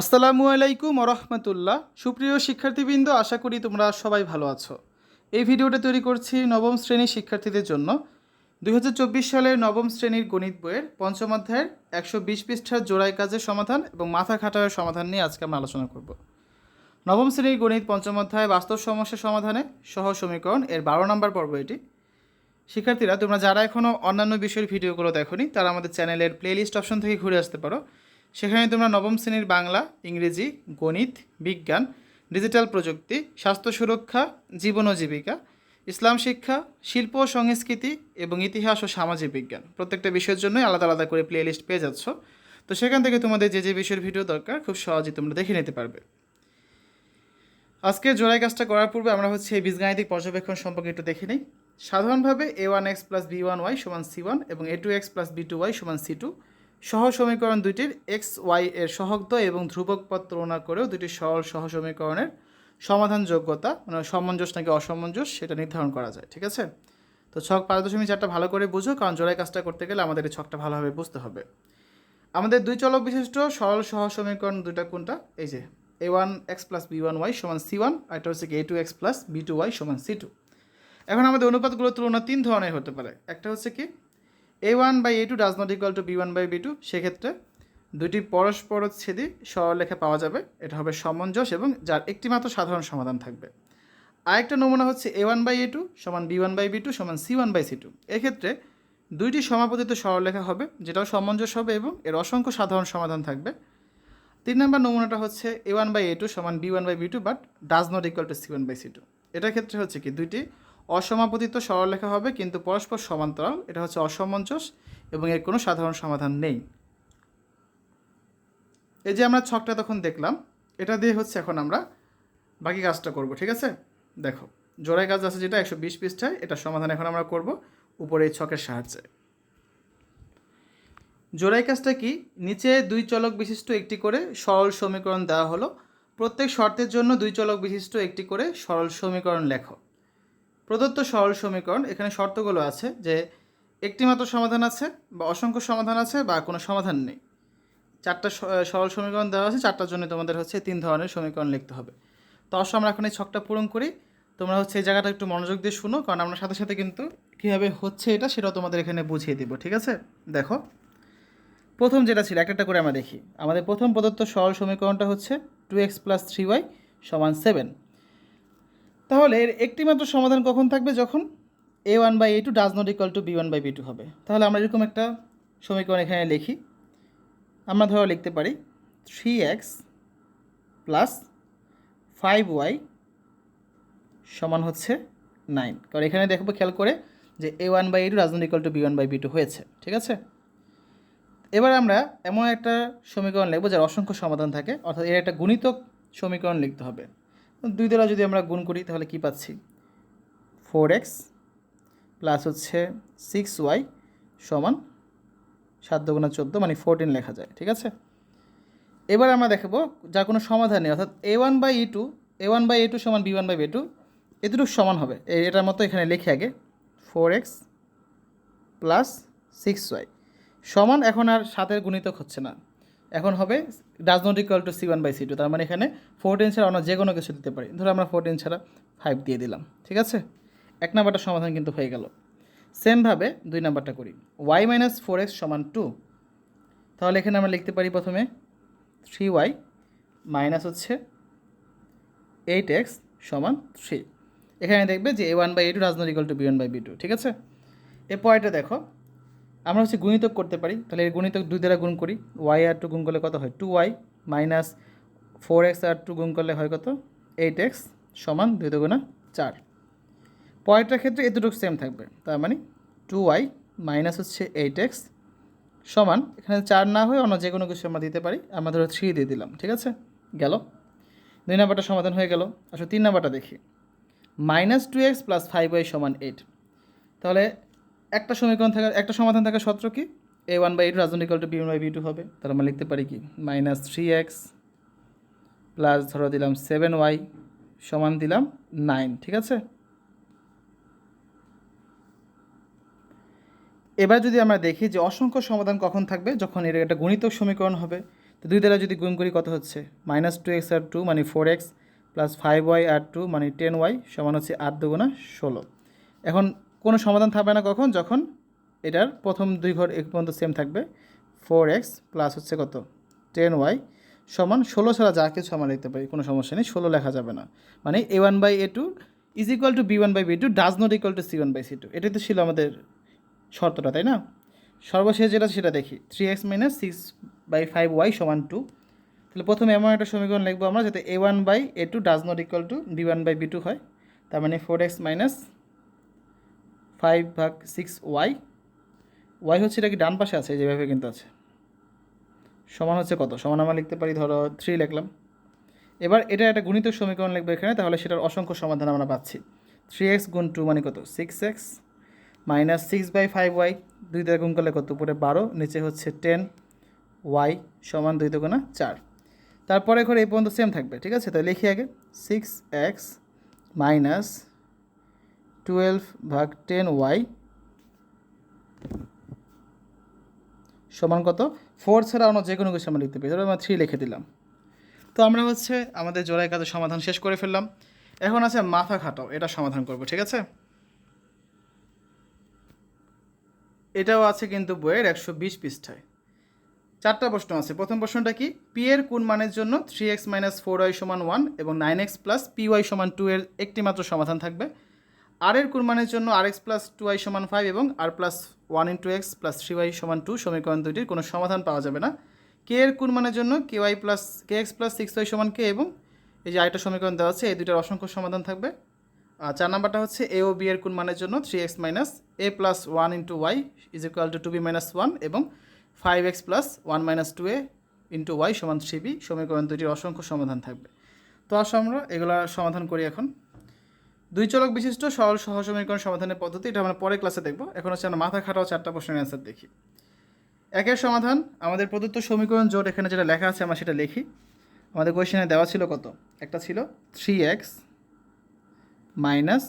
আসসালামু আলাইকুম রহমতুল্লাহ সুপ্রিয় শিক্ষার্থীবৃন্দ, আশা করি তোমরা সবাই ভালো আছো। এই ভিডিওটা তৈরি করছি নবম শ্রেণির শিক্ষার্থীদের জন্য। দু হাজার চব্বিশ সালের নবম শ্রেণির গণিত বইয়ের পঞ্চম অধ্যায়ের একশো বিশ পৃষ্ঠার জোড়াই কাজের সমাধান এবং মাথা খাটার সমাধান নিয়ে আজকে আমরা আলোচনা করব। নবম শ্রেণির গণিত পঞ্চম অধ্যায় বাস্তব সমস্যা সমাধানে সহ সমীকরণ, এর বারো নম্বর পর্ব এটি। শিক্ষার্থীরা, তোমরা যারা এখনও অন্যান্য বিষয়ের ভিডিওগুলো দেখোনি, তারা আমাদের চ্যানেলের প্লেলিস্ট অপশন থেকে ঘুরে আসতে পারো। সেখানে তোমরা নবম শ্রেণির বাংলা, ইংরেজি, গণিত, বিজ্ঞান, ডিজিটাল প্রযুক্তি, স্বাস্থ্য সুরক্ষা, জীবন ও জীবিকা, ইসলাম শিক্ষা, শিল্প ও সংস্কৃতি এবং ইতিহাস ও সামাজিক বিজ্ঞান। প্রত্যেকটা বিষয়ের জন্যই আলাদা আলাদা করে প্লেলিস্ট পেয়ে যাচ্ছ। তো সেখান থেকে তোমাদের যে যে বিষয়ের ভিডিও দরকার, খুব সহজেই তোমরা দেখে নিতে পারবে। আজকে জোড়াই কাজটা করার পূর্বে আমরা হচ্ছে এই বীজগাণিতিক পর্যবেক্ষণ সম্পর্কে একটু দেখে নিই। সাধারণভাবে A one X plus B one Y সমান সি ওয়ান এবং A two X plus B two Y সমান সি টু সহ সমীকরণ দুইটির এক্স, ওয়াই এর সহগদ্বয় এবং ধ্রুবক পদ তুলনা করেও দুটি সরল সহ সমীকরণের সমাধান যোগ্যতা মানে সমঞ্জস নাকি অসমঞ্জস সেটা নির্ধারণ করা যায়, ঠিক আছে? তো ছক পাঁচ দশমিক চারটা ভালো করে বুঝো, কারণ জোড়াই কাজটা করতে গেলে আমাদের এই ছকটা ভালোভাবে বুঝতে হবে। আমাদের দুই চলক বিশিষ্ট সরল সহ সমীকরণ দুইটা কোনটা? এই যে A one X plus B one Y সমান সি ওয়ান আর এটা হচ্ছে কি A two X plus B two Y সমান সি টু এখন আমাদের অনুপাতগুলোর তুলনা তিন ধরনের হতে পারে। একটা হচ্ছে কি A one by A two does not equal to B one by B two সেক্ষেত্রে দুটি ছেদি সরলরেখা পাওয়া যাবে। এটা হবে সমঞ্জস এবং যার একটি মাত্র সাধারণ সমাধান থাকবে। আরেকটা নমুনা হচ্ছে A one by A two সমান B one by B two সমান C one by C two এক্ষেত্রে দুইটি সমাপতিত সরলরেখা হবে, যেটাও সমঞ্জস হবে এবং এর অসংখ্য সাধারণ সমাধান থাকবে। তিন নম্বর নমুনাটা হচ্ছে A one by A two সমান B one by B two but does not equal to C one by C two এটার ক্ষেত্রে হচ্ছে কি, দুইটি অসমাপতিত সরলরেখা হবে, কিন্তু পরস্পর সমান্তরাল। এটা হচ্ছে অসমঞ্জস এবং এর কোনো সাধারণ সমাধান নেই। এই যে আমরা ছকটা তখন দেখলাম, এটা দিয়ে হচ্ছে এখন আমরা বাকি কাজটা করব, ঠিক আছে? দেখো জোড়াই কাজ আছে যেটা একশো বিশ পৃষ্ঠায়, এটা সমাধান এখন আমরা করব উপরে এই ছকের সাহায্যে। জোড়াই কাজটা কি? নিচে দুই চলক বিশিষ্ট একটি করে সরল সমীকরণ দেওয়া হলো। প্রত্যেক শর্তের জন্য দুই চলক বিশিষ্ট একটি করে সরল সমীকরণ লেখো। প্রদত্ত সরল সমীকরণ, এখানে শর্তগুলো আছে যে একটি মাত্র সমাধান আছে বা অসংখ্য সমাধান আছে বা কোনো সমাধান নেই। চারটা সরল সমীকরণ দেওয়া আছে, চারটার জন্য তোমাদের হচ্ছে তিন ধরনের সমীকরণ লিখতে হবে। তো অবশ্য আমরা এখন এই ছকটা পূরণ করি। তোমরা হচ্ছে এই জায়গাটা একটু মনোযোগ দিয়ে শুনো, কারণ আমরা সাথে সাথে কিন্তু কীভাবে হচ্ছে এটা সেটাও তোমাদের এখানে বুঝিয়ে দিব, ঠিক আছে? দেখো। প্রথম যেটা ছিল একটা করে আমরা দেখি। আমাদের প্রথম প্রদত্ত সরল সমীকরণটা হচ্ছে two X plus three Y সমান সেভেন তাহলে এর একটি মাত্র সমাধান কখন থাকবে? যখন A one by A two does not equal to B one by B two হবে। তাহলে আমরা এরকম একটা সমীকরণ এখানে লিখি। আমরা ধরো লিখতে পারি three X plus five Y সমান হচ্ছে নাইন কারণ এখানে দেখব খেয়াল করে যে A one by A two does not equal to B one by B two হয়েছে। ঠিক আছে? এবার আমরা এমন একটা সমীকরণ লিখব যার অসংখ্য সমাধান থাকে। অর্থাৎ এর একটা গুণিতক সমীকরণ লিখতে হবে। দুই দ্বারা যদি আমরা গুণ করি, তাহলে কি পাচ্ছি? ফোর এক্স প্লাস হচ্ছে সিক্স ওয়াই সমান সাত দুগুণা চোদ্দ মানে ফোরটিন লেখা যায়, ঠিক আছে? এবার আমরা দেখাবো যার কোনো সমাধান নেই, অর্থাৎ A one by E two A one by A two সমান B one by B two এতটুকু সমান হবে। এটার মতো এখানে লিখে আগে four X plus six Y সমান এখন আর সাতের গুণিতক হচ্ছে না। এখন হবে does not equal to C one by C two তার মানে এখানে ফোরটিন ছাড়া অন্য যে কোনো কিছু দিতে পারি। ধরো আমরা ফোরটিন ছাড়া ফাইভ দিয়ে দিলাম, ঠিক আছে? এক নাম্বারটা সমাধান কিন্তু হয়ে গেল। সেমভাবে দুই নাম্বারটা করি। ওয়াই মাইনাস ফোর এক্স সমান টু তাহলে এখানে আমরা লিখতে পারি প্রথমে থ্রি ওয়াই মাইনাস হচ্ছে এইট এক্স সমান থ্রি এখানে দেখবে যে A one by A two equal to B one by B two ঠিক আছে? এ পয়েন্টে দেখো আমরা হচ্ছে গুণিতক করতে পারি, তাহলে এর গুণিতক দুই দ্বারা গুণ করি ওয়াই আর টু গুণ করলে কত হয়? Two Y minus four X আর টু গুণ করলে হয় কত? এইট এক্স সমান দুই দুগুণা চার। পয়েন্টের ক্ষেত্রে এতটুকু সেম থাকবে, তার মানে টু ওয়াই মাইনাস হচ্ছে এইট এক্স সমান, এখানে চার না হয়ে অন্য যে কোনো কিছু আমরা দিতে পারি, আমরা ধরো থ্রি দিয়ে দিলাম, ঠিক আছে? গেল। দুই নাম্বারটা সমাধান হয়ে গেল। আসলে তিন নাম্বারটা দেখি। Minus two X plus five Y সমান এইট তাহলে একটা সমীকরণ থাকা একটা সমাধান থাকা সত্র কি? A one by eight রাজনিকাল two B one by B two হবে। তাহলে আমরা লিখতে পারি কি? মাইনাস থ্রি এক্স প্লাস ধরো দিলাম সেভেন ওয়াই সমান দিলাম নাইন ঠিক আছে? এবার যদি আমরা দেখি যে অসংখ্য সমাধান কখন থাকবে? যখন এর একটা গণিতক সমীকরণ হবে। তো দুই দ্বারা যদি গুণ করি কত হচ্ছে? মাইনাস টু এক্স আর টু মানে four X plus five Y আর টু মানে টেন ওয়াই সমান হচ্ছে আট দুগুণা ষোলো। এখন কোনো সমাধান থাকবে না কখন? যখন এটার প্রথম দুই ঘর এক পর্যন্ত সেম থাকবে। ফোর এক্স প্লাস হচ্ছে কত? টেন ওয়াই সমান ষোলো ছাড়া যা কিছু আমরা লিখতে পারি, কোনো সমস্যা নেই, ষোলো লেখা যাবে না। মানে A one by A two is equal to B one by B two does not equal to C one by C two এটাই তো ছিল আমাদের শর্তটা, তাই না? সর্বশেষ যেটা, সেটা দেখি। Three X minus six by five Y সমান টু তাহলে প্রথমে এমন একটা সমীকরণ লিখব আমরা যাতে A one by A two does not equal to B one by B two হয়। তার মানে ফোর এক্স মাইনাস ফাইভ ভাগ সিক্স ওয়াই ওয়াই হচ্ছে এটা কি ডান পাশে আছে যেভাবে কিন্তু আছে। সমান হচ্ছে কত? সমান আমরা লিখতে পারি ধরো থ্রি লিখলাম। এবার এটা একটা গণিত সমীকরণ লিখব এখানে, তাহলে সেটার অসংখ্য সমাধান আমরা পাচ্ছি। থ্রি এক্স গুণ টু মানে কত? Six X minus six by five Y দুই দিয়ে গুণ করলে কত? উপরে বারো, নিচে হচ্ছে টেন ওয়াই সমান দুই দুগুণা চার। তারপরে করে এই পর্যন্ত সেম থাকবে, ঠিক আছে? তাই লিখি আগে। সিক্স এক্স মাইনাস টুয়েলভ ভাগ টেন ওয়াই সমান কত? ফোর ছাড়া অন্য যে কোনো কিছু আমরা লিখতে পারি। ধরো আমরা থ্রি লিখে দিলাম। তো আমরা হচ্ছে আমাদের জোড়াই কাজের সমাধান শেষ করে ফেললাম। এখন আছে মাথা খাটাও, এটা সমাধান করব, ঠিক আছে? এটাও আছে কিন্তু বইয়ের একশো বিশ পৃষ্ঠায়। চারটা প্রশ্ন আছে। প্রথম প্রশ্নটা কি? পি এর কোন মানের জন্য three X minus four Y সমান ওয়ান এবং nine X plus P Y সমান টু এর একটি মাত্র সমাধান থাকবে? আর এর কোন মানের জন্য R X plus two Y সমান ফাইভ এবং R plus one into X plus three Y সমান টু সমীকরণ দুইটির কোনো সমাধান পাওয়া যাবে না। কে এর কোন মানের জন্য K Y plus, K X plus six Y সমান কে এবং এই যে আরেকটা সমীকরণ দেওয়া আছে, এই দুইটার অসংখ্য সমাধান থাকবে। আর চার নাম্বারটা হচ্ছে এ ও বি এর কোন মানের জন্য three X minus A plus one into Y is equal to two B minus one এবং five X plus one minus two A into Y সমান থ্রি বি সমীকরণ দুটির অসংখ্য সমাধান থাকবে। তো আসো আমরা এগুলা সমাধান করি এখন। দুই চলক বিশিষ্ট সরল সহ সমীকরণ সমাধানের পদ্ধতি, এটা আমরা পরে ক্লাসে দেখব। এখন হচ্ছে আমরা মাথা খাটাও চারটা প্রশ্নের অ্যান্সার দেখি। একের সমাধান, আমাদের প্রদত্ত সমীকরণ জোট এখানে যেটা লেখা আছে, আমরা সেটা লিখি। আমাদের কোয়েশনে দেওয়া ছিল কত? একটা ছিল three X minus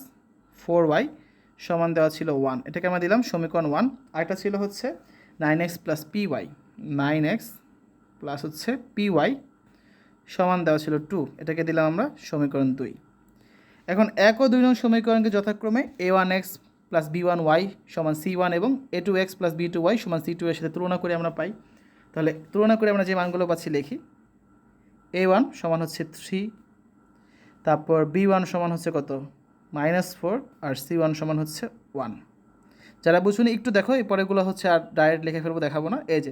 four Y সমান দেওয়া ছিল ওয়ান এটাকে আমরা দিলাম সমীকরণ ওয়ান আরেকটা ছিল হচ্ছে nine X plus P Y nine X plus হচ্ছে পি ওয়াই সমান দেওয়া ছিল টু এটাকে দিলাম আমরা সমীকরণ দুই। এখন এক ও দুই নং সমীকরণকে যথাক্রমে A one X plus B one Y সমান সি ওয়ান এবং A two X plus B two Y সমান সি টু এর সাথে তুলনা করে আমরা পাই। তাহলে তুলনা করে আমরা যে মানগুলো পাচ্ছি লিখি। এ ওয়ান সমান হচ্ছে থ্রি তারপর বি ওয়ান সমান হচ্ছে কত? মাইনাস ফোর আর সি ওয়ান সমান হচ্ছে ওয়ান যারা বুঝুনি, একটু দেখো, এই পরেগুলো হচ্ছে আর ডাইরেক্ট লিখে ফেলব, দেখাবো না। এই যে,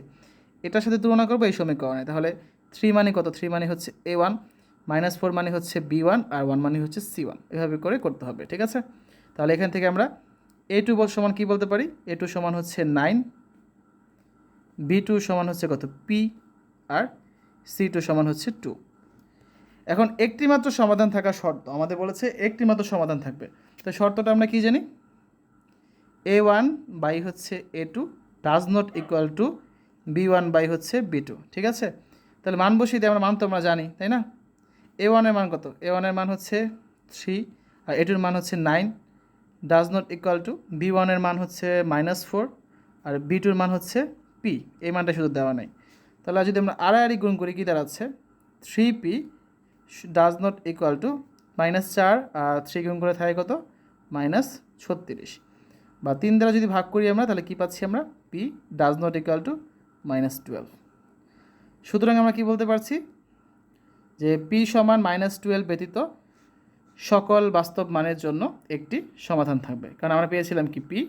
এটার সাথে তুলনা করব এই সমীকরণে। তাহলে থ্রি মানে কত? থ্রি মানে হচ্ছে এ ওয়ান মাইনাস ফোর মানে হচ্ছে বি ওয়ান আর ওয়ান মানে হচ্ছে সি ওয়ান। এভাবে করে করতে হবে, ঠিক আছে? তাহলে এখান থেকে আমরা এ টু সমান কী বলতে পারি? এ টু সমান হচ্ছে নাইন, বি টু সমান হচ্ছে কত? পি আর সি টু সমান হচ্ছে টু। এখন একটি মাত্র সমাধান থাকা শর্ত, আমাদের বলেছে একটি মাত্র সমাধান থাকবে। তো শর্তটা আমরা কি জানি? এ ওয়ান বাই হচ্ছে A two does not equal to B one by হচ্ছে বি টু, ঠিক আছে? তাহলে মান বসিয়ে দিয়ে আমরা মান তো আমরা জানি, তাই না? এ ওয়ানের মান কত? এ ওয়ানের মান হচ্ছে থ্রি আর এ টুর মান হচ্ছে nine does not equal to B ওয়ানের মান হচ্ছে মাইনাস ফোর আর বি টুর মান হচ্ছে পি এই মানটা শুধু দেওয়া নাই। তাহলে যদি আমরা আড়াআড়ি গুণ করি, কী দাঁড়াচ্ছে? Three P does not equal to minus চার আর থ্রি গুণ করে থাকে কত? মাইনাস ছত্রিশ। বা তিন দ্বারা যদি ভাগ করি আমরা, তাহলে কী পাচ্ছি আমরা? P does not equal to minus twelve সুতরাং আমরা কী বলতে পারছি? যে পি সমান মাইনাস টুয়েলভ ব্যতীত সকল বাস্তব মানের জন্য একটি সমাধান থাকবে। কারণ আমরা পেয়েছিলাম কি P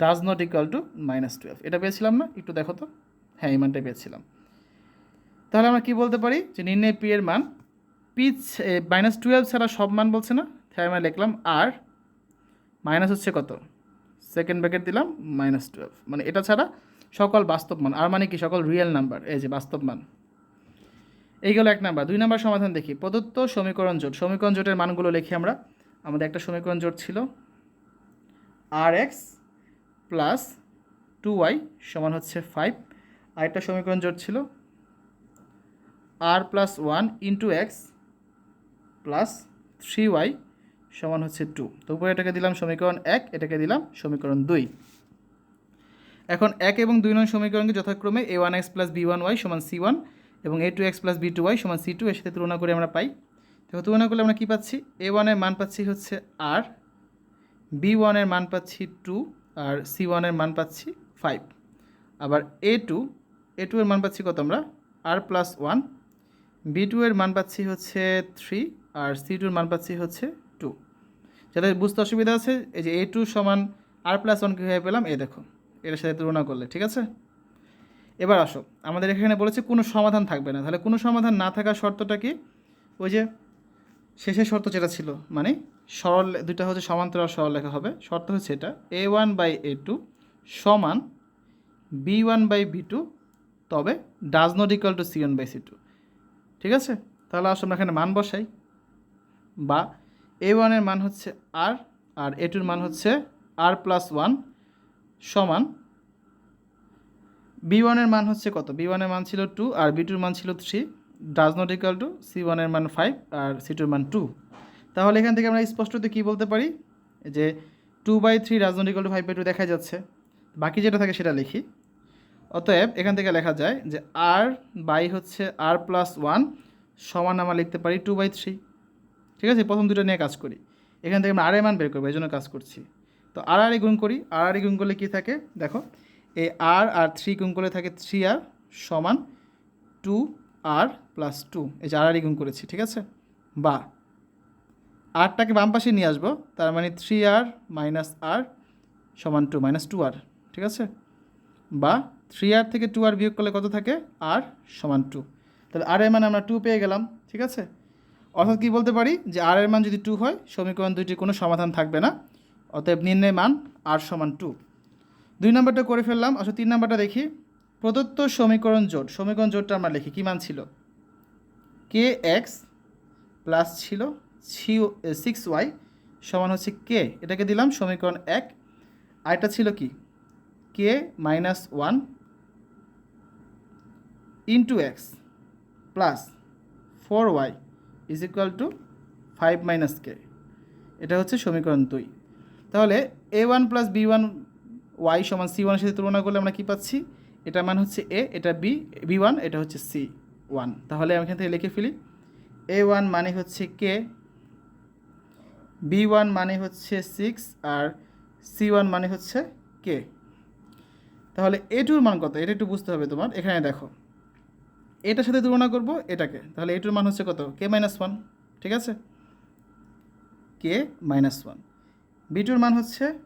does not equal to minus twelve এটা পেয়েছিলাম না? একটু দেখো তো। হ্যাঁ এই মানটাই পেয়েছিলাম। তাহলে আমরা কি বলতে পারি? যে নির্ণয় পি এর মান পি মাইনাস টুয়েলভ ছাড়া সব মান বলছে না? তাই আমরা লিখলাম আর মাইনাস হচ্ছে কত? সেকেন্ড ব্র্যাকেট দিলাম মাইনাস টুয়েলভ মানে এটা ছাড়া সকল বাস্তব মান, আর মানে কি? সকল রিয়েল নাম্বার এই যে বাস্তব মান। এই এক নাম্বার। দুই নাম্বার সমাধান দেখি। প্রদত্ত সমীকরণ জোট। সমীকরণ জোটের মানগুলো লিখি আমরা। আমাদের একটা সমীকরণ জোট ছিল। R X plus two Y সমান হচ্ছে ফাইভ আরেকটা সমীকরণ জোট ছিল। R plus one into X plus three Y সমান হচ্ছে টু তো উপরে এটাকে দিলাম সমীকরণ এক, এটাকে দিলাম সমীকরণ দুই। এখন এক এবং দুই নং সমীকরণকে যথাক্রমে A one X plus B one Y সমান সি ওয়ান এবং A two X plus B two Y সমান সি টু এর সাথে তুলনা করে আমরা পাই। তো তুলনা করলে আমরা কী পাচ্ছি? এ ওয়ানের মান পাচ্ছি হচ্ছে আর বি ওয়ানের মান পাচ্ছি টু আর সি ওয়ানের মান পাচ্ছি ফাইভ আবার এ টু এ টু এর মান পাচ্ছি কত আমরা? R plus one B two এর মান পাচ্ছি হচ্ছে থ্রি আর সি টুর মান পাচ্ছি হচ্ছে টু যাদের বুঝতে অসুবিধা আছে, এই যে এ টু সমান আর প্লাস ওয়ান কীভাবে পেলাম? এ দেখো, এর সাথে তুলনা করলে, ঠিক আছে? এবার আসো। আমাদের এখানে বলেছে কোনো সমাধান থাকবে না। তাহলে কোনো সমাধান না থাকার শর্তটা কি? ওই যে শেষের শর্ত যেটা ছিল মানে সরল দুটা হচ্ছে সমান্তরাল সরল লেখা হবে। শর্ত হচ্ছে এটা A one by A two সমান B one by B two তবে does not equal to C one by C two ঠিক আছে? তাহলে আসলে আমরা এখানে মান বসাই। বা এ ওয়ানের মান হচ্ছে আর আর এ টুর মান হচ্ছে আর প্লাস ওয়ান সমান বি ওয়ানের মান হচ্ছে কত? বি ওয়ানের মান ছিল টু আর বি টুর মান ছিল three does not equal to C ওয়ানের মান ফাইভ আর সি টুর মান টু তাহলে এখান থেকে আমরা স্পষ্টত কী বলতে পারি? যে two by three does not equal to five by two দেখা যাচ্ছে। বাকি যেটা থাকে সেটা লিখি। অতএব এখান থেকে লেখা যায় যে আর বাই হচ্ছে আর প্লাস ওয়ান সমান আমরা লিখতে পারি টু বাই থ্রি ঠিক আছে? প্রথম দুটো নিয়ে কাজ করি। এখান থেকে আমরা আর মান বের করব, এই জন্য কাজ করছি। তো আর আর গুণ করি। আর আর গুণ করলে কী থাকে? দেখো এই আর আর থ্রি গুণ করলে থাকে থ্রি আর সমান টু আর প্লাস টু এই যে আর আর গুণ করেছি, ঠিক আছে? বা আরটাকে বাম পাশে নিয়ে আসব, তার মানে থ্রি আর মাইনাস আর সমান টু মাইনাস টু আর ঠিক আছে? বা থ্রি আর থেকে টু আর বিয়োগ করলে কত থাকে? আর সমান টু তাহলে আর এর মান আমরা টু পেয়ে গেলাম, ঠিক আছে? অর্থাৎ কী বলতে পারি? যে আর এর মান যদি টু হয়, সমীকরণ দুইটির কোনো সমাধান থাকবে না। অতএব নির্ণয় মান আর সমান টু দুই নম্বরটা করে ফেললাম। আসলে তিন নম্বরটা দেখি। প্রদত্ত সমীকরণ জোট। সমীকরণ জোটটা আমরা লিখি। কী মান ছিল? কে এক্স প্লাস ছিল সিক্স ওয়াই সমান হচ্ছে কে এটাকে দিলাম সমীকরণ এক। আরেকটা ছিল কি? K minus one into x plus four y is equal to five minus k এটা হচ্ছে সমীকরণ দুই। তাহলে a one plus b one y সমান সি ওয়ানের সাথে তুলনা করলে আমরা কী পাচ্ছি? এটা মান হচ্ছে এ, এটা বি বি ওয়ান, এটা হচ্ছে সি ওয়ান। তাহলে আমি এখান থেকে লিখে ফেলি। এ ওয়ান মানে হচ্ছে কে? বি ওয়ান মানে হচ্ছে সিক্স আর সি ওয়ান মানে হচ্ছে কে? তাহলে এ টুর মান কত? এটা একটু বুঝতে হবে তোমার। এখানে দেখো। এটার সাথে তুলনা করব এটাকে। তাহলে এ টুর মান হচ্ছে কত? K minus one. ঠিক আছে? K minus one. বি টুর মান হচ্ছে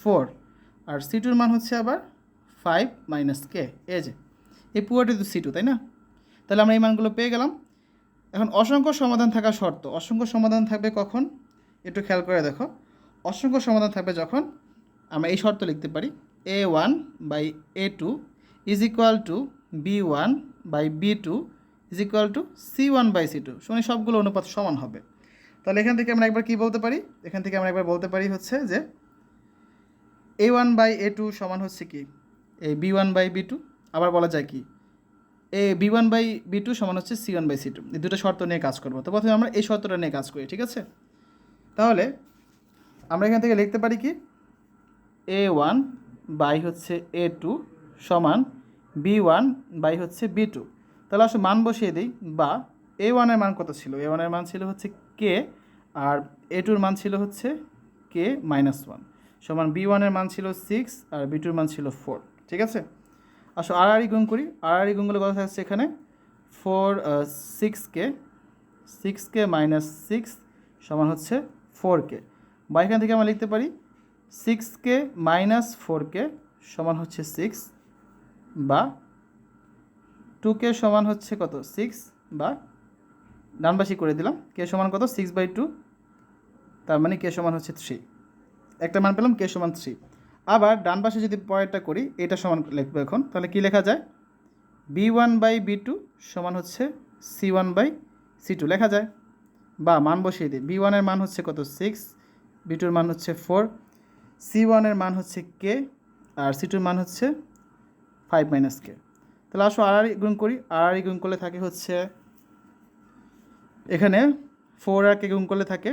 ফোর। আর সি টুর মান হচ্ছে আবার ফাইভ মাইনাস কে এ যে, এই পুরোটা তো সি টু তাই না? তাহলে আমরা এই মানগুলো পেয়ে গেলাম। এখন অসংখ্য সমাধান থাকা শর্ত, অসংখ্য সমাধান থাকবে কখন? একটু খেয়াল করে দেখো। অসংখ্য সমাধান থাকবে যখন আমরা এই শর্ত লিখতে পারি a one by a two is equal to b one by b two is equal to c one by c two শুনে সবগুলো অনুপাত সমান হবে। তাহলে এখান থেকে আমরা একবার কী বলতে পারি? এখান থেকে আমরা একবার বলতে পারি হচ্ছে যে a one by a two সমান হচ্ছে কি? এই b one by b two আবার বলা যায় কি? এ b one by b two সমান হচ্ছে c one by c two এই দুটো শর্ত নিয়ে কাজ করব। তো প্রথমে আমরা এই শর্তটা নিয়ে কাজ করি, ঠিক আছে? তাহলে আমরা এখান থেকে লিখতে পারি কি? এ ওয়ান বাই হচ্ছে এ টু সমান বি ওয়ান বাই হচ্ছে বি টু তাহলে আসলে মান বসিয়ে দিই। বা এ ওয়ানের মান কত ছিল? এ ওয়ানের মান ছিল হচ্ছে কে আর এ টুর মান ছিল হচ্ছে কে মাইনাস ওয়ান সমান বি ওয়ানের মান ছিল সিক্স আর বি টুর মান ছিল ফোর ঠিক আছে? আসো আর আর গুণ করি। আর গুণগুলো কথা থাকছে এখানে? Four six k six k minus six সমান হচ্ছে ফোর কে। বা এখান থেকে আমরা লিখতে পারি six k minus four k সমান হচ্ছে সিক্স বা টু কে সমান হচ্ছে কত? সিক্স বা ডানবাসী করে দিলাম। কে সমান কত? সিক্স বাই টু তার মানে কে সমান হচ্ছে থ্রি একটা মান পেলাম কে সমান থ্রি। আবার ডান পাশে যদি পরেরটা করি, এটা সমান লিখব এখন। তাহলে কি লেখা যায়? B one by b two সমান হচ্ছে c one by c two. লেখা যায়? বা মান বসিয়ে দিই। বি ওয়ানের মান হচ্ছে কত? সিক্স। বি টুর মান হচ্ছে ফোর। সি ওয়ানের মান হচ্ছে কে? আর সি টুর মান হচ্ছে ফাইভ মাইনাস কে। তাহলে আসো আর আর গুণ করি। আর আর গুণ করলে থাকে হচ্ছে এখানে ফোর আর কে গুণ করলে থাকে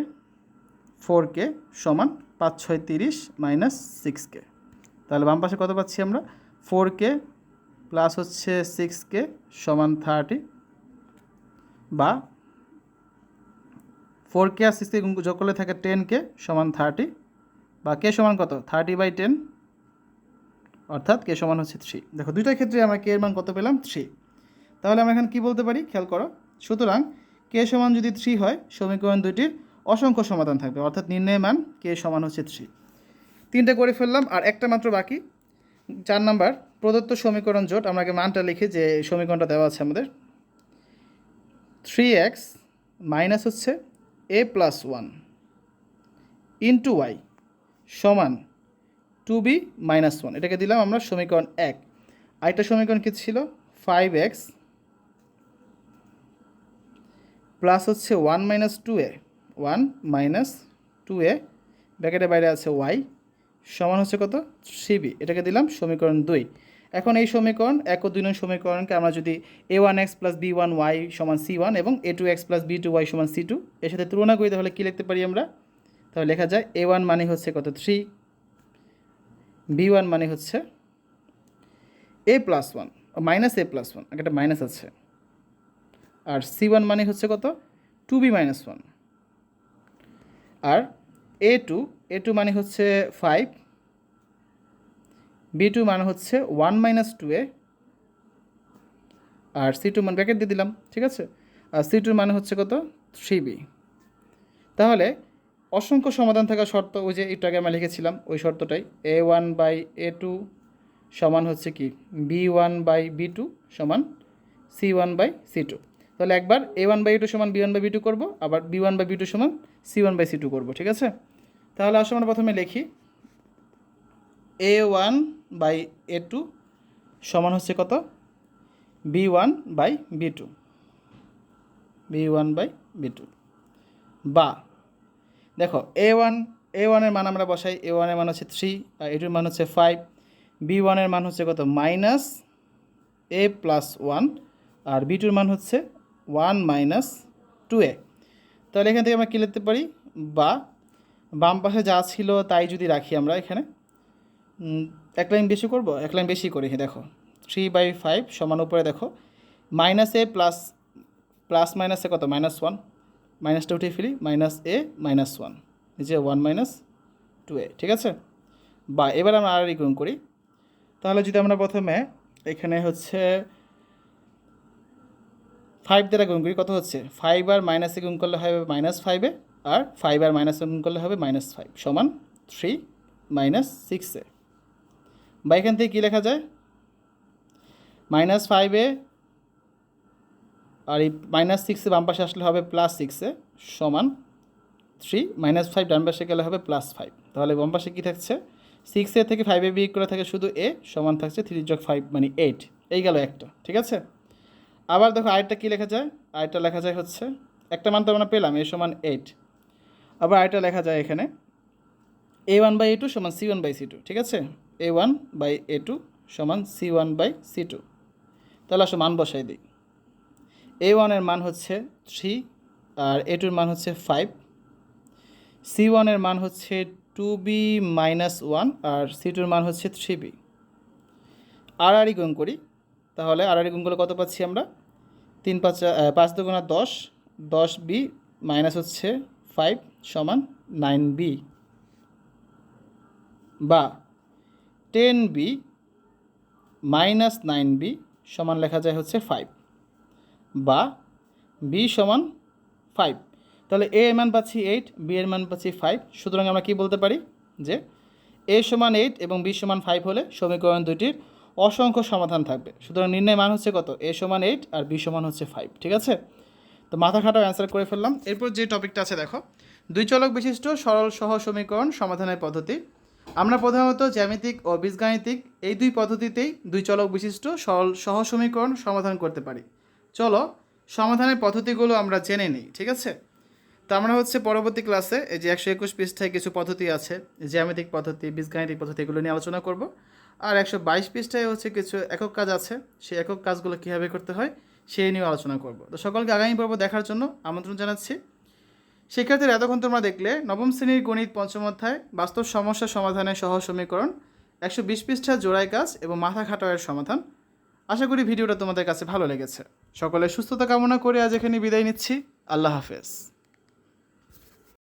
ফোর কে সমান পাঁচ ছয় তিরিশ মাইনাস সিক্স কে। তাহলে বাম পাশে কত পাচ্ছি আমরা? ফোর কে প্লাস হচ্ছে সিক্স কে সমান থার্টি বা ফোর কে আর সিক্স কে যোগ করলে থাকে টেন কে সমান থার্টি বা কে সমান কত? থার্টি বাই টেন, অর্থাৎ কে সমান হচ্ছে থ্রি। দেখো দুইটার ক্ষেত্রে আমরা কে এর মান কত পেলাম? থ্রি। তাহলে আমরা এখানে কী বলতে পারি? খেয়াল করো। সুতরাং কে সমান যদি থ্রি হয়, সমীকরণ দুইটির অসংখ্য সমাধান থাকবে। অর্থাৎ নির্ণয় মান কে সমান হচ্ছে থ্রি তিনটে করে ফেললাম, আর একটা মাত্র বাকি। চার নাম্বার, প্রদত্ত সমীকরণ জোট, আমরা আগে মানটা লিখি যে সমীকরণটা দেওয়া আছে আমাদের। থ্রি এক্স মাইনাস হচ্ছে a plus one into y সমান টু বি মাইনাস ওয়ান এটাকে দিলাম আমরা সমীকরণ এক। আরেকটা সমীকরণ কী ছিল? ফাইভ এক্স প্লাস হচ্ছে one minus two a one minus two a ব্র্যাকেটের বাইরে আছে ওয়াই সমান হচ্ছে কত? সিবি। এটাকে দিলাম সমীকরণ দুই। এখন এই সমীকরণ এক দুই নং সমীকরণকে আমরা যদি a one x plus b one y সমান সি ওয়ান এবং a two x plus b two y সমান সি টু এর সাথে তুলনা করি তাহলে কী লিখতে পারি আমরা? তাহলে লেখা যায় এ ওয়ান মানে হচ্ছে কত? থ্রি। বি ওয়ান মানে হচ্ছে a plus one, minus a plus one একটা মাইনাস আছে। আর সি ওয়ান মানে হচ্ছে কত? Two b minus one. R a two a two মানে হচ্ছে ফাইভ বি টু মানে হচ্ছে ওয়ান মাইনাস টু এ, আর সি টু মানে ব্র্যাকেট দিয়ে দিলাম, ঠিক আছে? আর সি টুর মানে হচ্ছে কত? থ্রি বি তাহলে অসংখ্য সমাধান থাকা শর্ত, ওই যে একটু আগে আমরা লিখেছিলাম, ওই শর্তটাই। A one by a two সমান হচ্ছে কি? B one by b two সমান c one by c two তাহলে একবার এ ওয়ান বাই টু সমান b one by b two করব, আবার b one by b two সমান c one by c two করব, ঠিক আছে? তাহলে আসলে আমরা প্রথমে লিখি। A one by a two সমান হচ্ছে কত? B one by b two b one by b two বা, দেখো এ ওয়ান এ ওয়ানের মান আমরা বসাই এ ওয়ানের মান হচ্ছে থ্রি আর এ টুর মান হচ্ছে ফাইভ বি ওয়ানের মান হচ্ছে কত? মাইনাস এ প্লাস ওয়ান আর বি টুর মান হচ্ছে ওয়ান মাইনাস টু এ। তাহলে এখান থেকে আমরা কী লিখতে পারি? বা, বাম পাশে যা ছিল তাই যদি রাখি আমরা এখানে। এক লাইন বেশি করব? এক লাইন বেশি করি দেখো। থ্রি বাই ফাইভ সমান উপরে দেখো। মাইনাস এ প্লাস প্লাস মাইনাসে কত? Minus one. মাইনাসটা উঠিয়ে ফেলি, মাইনাস এ, মাইনাস ওয়ান। নিচে ওয়ান মাইনাস টু এ, ঠিক আছে? বা, এবার আমরা আর গুণ করি। তাহলে যদি আমরা প্রথমে এখানে হচ্ছে ফাইভ দ্বারা গুণ করি, কত হচ্ছে? ফাইভ আর মাইনাসে গুণ করলে হবে মাইনাস ফাইভে আর ফাইভ আর মাইনাসে গুণ করলে হবে মাইনাস ফাইভ সমান থ্রি মাইনাস সিক্সে বা এখান থেকে কী লেখা যায়? মাইনাস ফাইভে আর এই মাইনাস সিক্সে বাম পাশে আসলে হবে প্লাস সিক্সে সমান থ্রি মাইনাস ফাইভ ডান পাশে গেলে হবে প্লাস ফাইভ তাহলে বাম পাশে কী থাকছে? সিক্সে থেকে ফাইভে বিয়োগ করে থাকে শুধু এ সমান থাকছে থ্রি যোগ ফাইভ মানে এইট এই গেল একটা, ঠিক আছে? আবার দেখো আরেকটা কী লেখা যায়? আরেকটা লেখা যায় হচ্ছে, একটা মান তো আমরা পেলাম, এ সমান এইট আবার আরেকটা লেখা যায় এখানে a one by a two সমান c one by c two ঠিক আছে? A one by a two সমান c one by c two তাহলে আসলে মান বসাই দিই। এ ওয়ানের মান হচ্ছে থ্রি আর এ টুর মান হচ্ছে ফাইভ সি ওয়ানের মান হচ্ছে টু বি মাইনাস ওয়ান আর সি টুর মান হচ্ছে থ্রি বি আর আরই গুণ করি, তাহলে আর আরই গুণ করলে কত পাচ্ছি আমরা? তিন পাঁচ পাঁচ দুগুণা দশ দশ বি মাইনাস হচ্ছে ফাইভ সমান নাইন বি বা ten b minus nine b সমান লেখা যায় হচ্ছে ফাইভ বা বি সমান ফাইভ তাহলে এ এর মান পাচ্ছি এইট বি এর মান পাচ্ছি ফাইভ সুতরাং আমরা কি বলতে পারি? যে এ সমান এইট এবং বি সমান ফাইভ হলে সমীকরণ দুটির অসংখ্য সমাধান থাকবে। সুতরাং নির্ণয় মান হচ্ছে কত? এ সমান এইট আর বি সমান হচ্ছে ফাইভ ঠিক আছে? তো মাথা খাটাও অ্যান্সার করে ফেললাম। এরপর যে টপিকটা আছে, দেখো। দুই চলক বিশিষ্ট সরল সহ সমীকরণ সমাধানের পদ্ধতি। আমরা প্রধানত জ্যামিতিক ও বীজগাণিতিক এই দুই পদ্ধতিতেই দুই চলক বিশিষ্ট সরল সহ সমীকরণ সমাধান করতে পারি। চলো, সমাধানের পদ্ধতিগুলো আমরা জেনে নিই, ঠিক আছে? তো আমরা হচ্ছে পরবর্তী ক্লাসে এই যে একশো একুশ পৃষ্ঠায় কিছু পদ্ধতি আছে, জ্যামিতিক পদ্ধতি, বীজগাণিতিক পদ্ধতি এগুলো নিয়ে আলোচনা করব। আর একশো বাইশ পৃষ্ঠায় হচ্ছে কিছু একক কাজ আছে। সেই একক কাজগুলো কীভাবে করতে হয়, সেই নিয়েও আলোচনা করব। তো সকলকে আগামী পর্ব দেখার জন্য আমন্ত্রণ জানাচ্ছি। শিক্ষার্থীরা, এতক্ষণ তোমরা দেখলে নবম শ্রেণির গণিত পঞ্চম অধ্যায়, বাস্তব সমস্যা সমাধানের সহ সমীকরণ, একশো বিশ পৃষ্ঠা জোড়াই কাজ এবং মাথা খাটাওয়ের সমাধান। আশা করি ভিডিওটা তোমাদের কাছে ভালো লেগেছে। সকলের সুস্থতা কামনা করে আজ এখানে বিদায় নিচ্ছি। আল্লাহ হাফেজ।